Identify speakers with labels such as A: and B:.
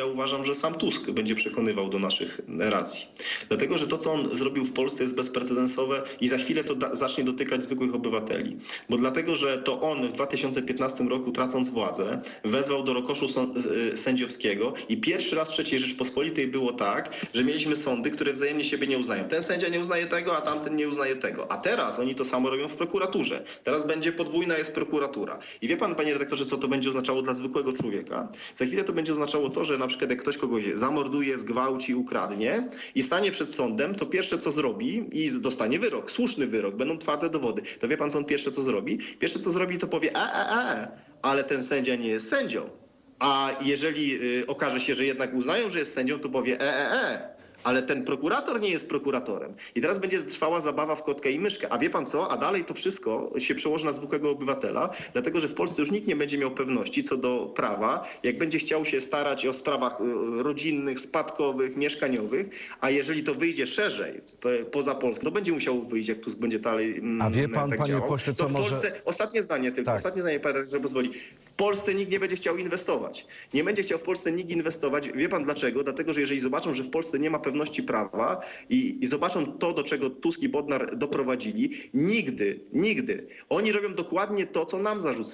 A: ja uważam, że sam Tusk będzie przekonywał do naszych racji. Dlatego, że to, co on zrobił w Polsce jest bezprecedensowe i za chwilę to da- zacznie dotykać zwykłych obywateli. Bo dlatego, że to on w 2015 roku, tracąc władzę, wezwał do rokoszu y, sędziowskiego i pierwszy raz w III Rzeczpospolitej było tak, że mieliśmy sądy, które wzajemnie siebie nie uznają. Ten sędzia nie uznaje tego, a tamten nie uznaje tego. A teraz oni to samo robią w prokuraturze. Teraz będzie podwójna jest prokuratura. I wie pan, panie redaktorze, co to będzie oznaczało dla zwykłego człowieka? Za chwilę to będzie oznaczało to, że na przykład jak ktoś kogoś zamorduje, zgwałci, ukradnie i stanie przed sądem, to pierwsze co zrobi i dostanie wyrok, słuszny wyrok, będą twarde dowody. To wie pan, on pierwsze co zrobi? Pierwsze co zrobi, to powie, e, e, e, ale ten sędzia nie jest sędzią. A jeżeli y, okaże się, że jednak uznają, że jest sędzią, to powie, e, e, e. Ale ten prokurator nie jest prokuratorem. I teraz będzie trwała zabawa w kotkę i myszkę. A wie pan co? A dalej to wszystko się przełoży na zwykłego obywatela, dlatego że w Polsce już nikt nie będzie miał pewności co do prawa, jak będzie chciał się starać o sprawach y, rodzinnych, spadkowych, mieszkaniowych, a jeżeli to wyjdzie szerzej, poza Polskę, to będzie musiał wyjść, jak tu będzie dalej mm,
B: A wie pan,
A: tak
B: panie
A: działał,
B: pośle,
A: to
B: co
A: w
B: może-
A: Polsce, ostatnie zdanie tylko,
B: Tak.
A: ostatnie zdanie, panie redaktorze, pozwoli. W Polsce nikt nie będzie chciał inwestować. Nie będzie chciał w Polsce nikt inwestować. Wie pan dlaczego? Dlatego, że jeżeli zobaczą, że w Polsce nie ma pewności prawa i, i zobaczą to, do czego Tusk i Bodnar doprowadzili, nigdy, nigdy. Oni robią dokładnie to, co nam zarzucali.